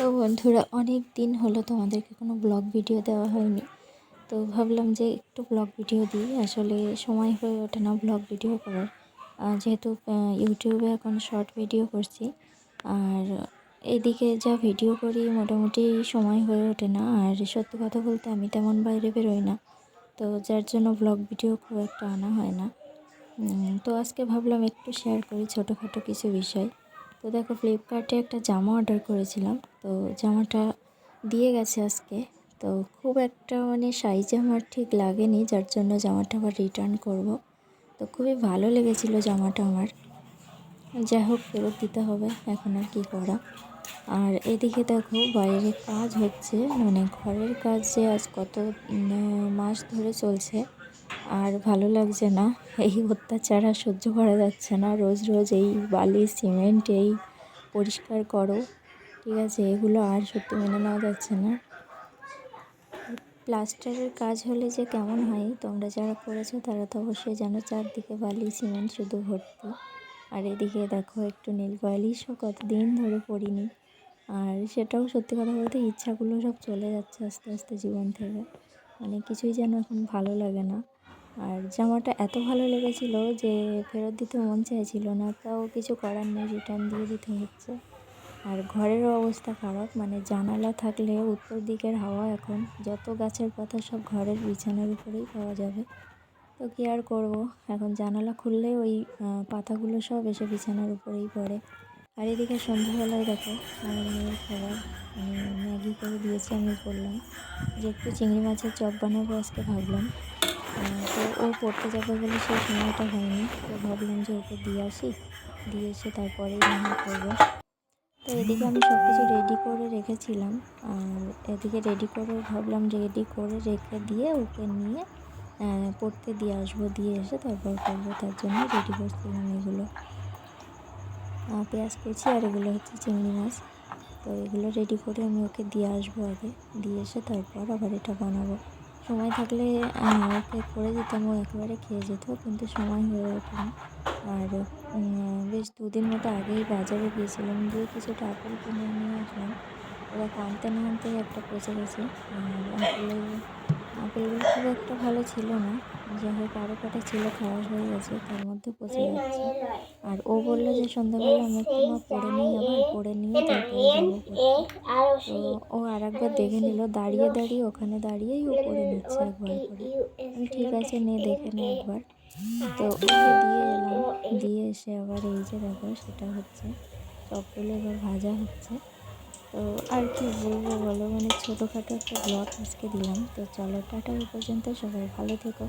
তো বন্ধুরা, অনেক দিন হলো তোমাদেরকে কোনো ব্লগ ভিডিও দেওয়া হয়নি। তো ভাবলাম যে একটু ব্লগ ভিডিও দিই। আসলে সময় হয়ে ওঠে না ব্লগ ভিডিও করার। যেহেতু ইউটিউবে এখন শর্ট ভিডিও করছি। আর এদিকে যা ভিডিও করি মোটামুটি সময় হয়ে ওঠে না। আর সত্যি কথা বলতে আমি তেমন বাইরে বেরোই না। তো যার জন্য ব্লগ ভিডিও খুব একটা আনা হয় না। তো আজকে ভাবলাম একটু শেয়ার করি ছোটোখাটো কিছু বিষয়। তো দেখো ফ্লিপকার্টে একটা জামা অর্ডার করেছিলাম। তো জামাটা দিয়ে গেছে আজকে। তো খুব একটা মানে সাইজ আমার ঠিক লাগেনি, যার জন্য জামাটা আবার রিটার্ন করব। তো খুবই ভালো লেগেছিল জামাটা আমার। যাই হোক, ফেরত দিতে হবে, এখন আর কি করা। আর এদিকে দেখো, বাইরে কাজ হচ্ছে মানে ঘরের কাজ যে আজ কত মাস ধরে চলছে, আর ভালো লাগছে না। এই অত্যাচার আর সহ্য করা যাচ্ছে না। রোজ রোজ এই বালি, সিমেন্ট, এই পরিষ্কার করো। ঠিক আছে, এগুলো আর সত্যি মেনে নেওয়া যাচ্ছে না। প্লাস্টারের কাজ হলে যে কেমন হয়, তোমরা যারা করেছ তারা তো অবশ্যই জানো চারদিকে বালি, সিমেন্ট শুধু ভর্তি। আর এদিকে দেখো, একটু নীল পলিশও কতদিন ধরে পড়িনি। আর সেটাও সত্যি কথা বলতে ইচ্ছাগুলো সব চলে যাচ্ছে আস্তে আস্তে জীবন থেকে। মানে কিছুই যেন এখন ভালো লাগে না। আর জামাটা এত ভালো লেগেছিল যে ফেরত দিতে মন চাইছিল না, তাও কিছু করার নেই রিটার্ন দিয়ে দিতে হচ্ছে। আর ঘরেরও অবস্থা খারাপ মানে জানালা থাকলে উত্তর দিকের হাওয়া এখন। যত গাছের পাতা সব ঘরের বিছানার উপরেই পাওয়া যাবে। তো কী আর করব? এখন জানালা খুললে ওই পাতাগুলো সব এসে বিছানার উপরেই পড়ে। আর এদিকে সন্ধ্যাবেলায় দেখো, আমার মেয়ের খাবার মানে ম্যাগি করে দিয়েছে আমি করলাম যে একটু চিংড়ি মাছের চপ বানাবো আজকে ভাবলাম। তো ও পড়তে যাবে বলে সেই সময়টা হয়নি। তো ভাবলাম যে ওকে দিয়ে আসি, দিয়ে এসে তারপরেই রান্না করব। তো এদিকে আমি সব কিছু রেডি করে রেখেছিলাম। আর এদিকে রেডি করে ভাবলাম রেডি করে রেখে দিয়ে ওকে নিয়ে পড়তে দিয়ে আসব, দিয়ে এসে তারপর করব। তার জন্য রেডি করছিলাম এগুলো। পেঁয়াজ কুচি আর এগুলো হচ্ছে চিংড়ি মাছ। তো এগুলো রেডি করে আমি ওকে দিয়ে আসব আগে। দিয়ে এসে তারপর আবার এটা বানাবো। সময় থাকলে ওকে করে দিতাম ও একেবারে খেয়ে যেত, কিন্তু সময় হয়ে ওঠে না আর বেশ দুদিন মতো আগেই বাজারে গিয়েছিলাম গিয়ে কিছুটা আপেল কিনে নিয়ে আসলাম। ওরা আনতে না আনতেই একটা পচে গেছে। আপেল আপেলগুলো খুব একটা ভালো ছিল না। যাই হোক আরও কটা ছিল খারাপ হয়ে গেছে, তার মধ্যে পচে যাচ্ছে আর ও বলল যে সন্ধ্যাবেলা আমি একটু মা পড়ে নিই আবার, পড়ে নিয়ে তারপরে তো ও আর একবার দেখে নিল, দাঁড়িয়ে দাঁড়িয়ে ওখানে দাঁড়িয়েই ও পড়ে নিচ্ছে একবার করে। ঠিক আছে, নে দেখে নে একবার। তো ওকে দিয়ে এলাম। দিয়ে এসে আবার এই যে দেখো সেটা হচ্ছে চপগুলো এবার ভাজা হচ্ছে। তো আর কি বলব বলো মানে ছোটোখাটো একটা ব্লগ আজকে দিলাম। তো চলো টাটা এই পর্যন্ত সবাই ভালো থেকো।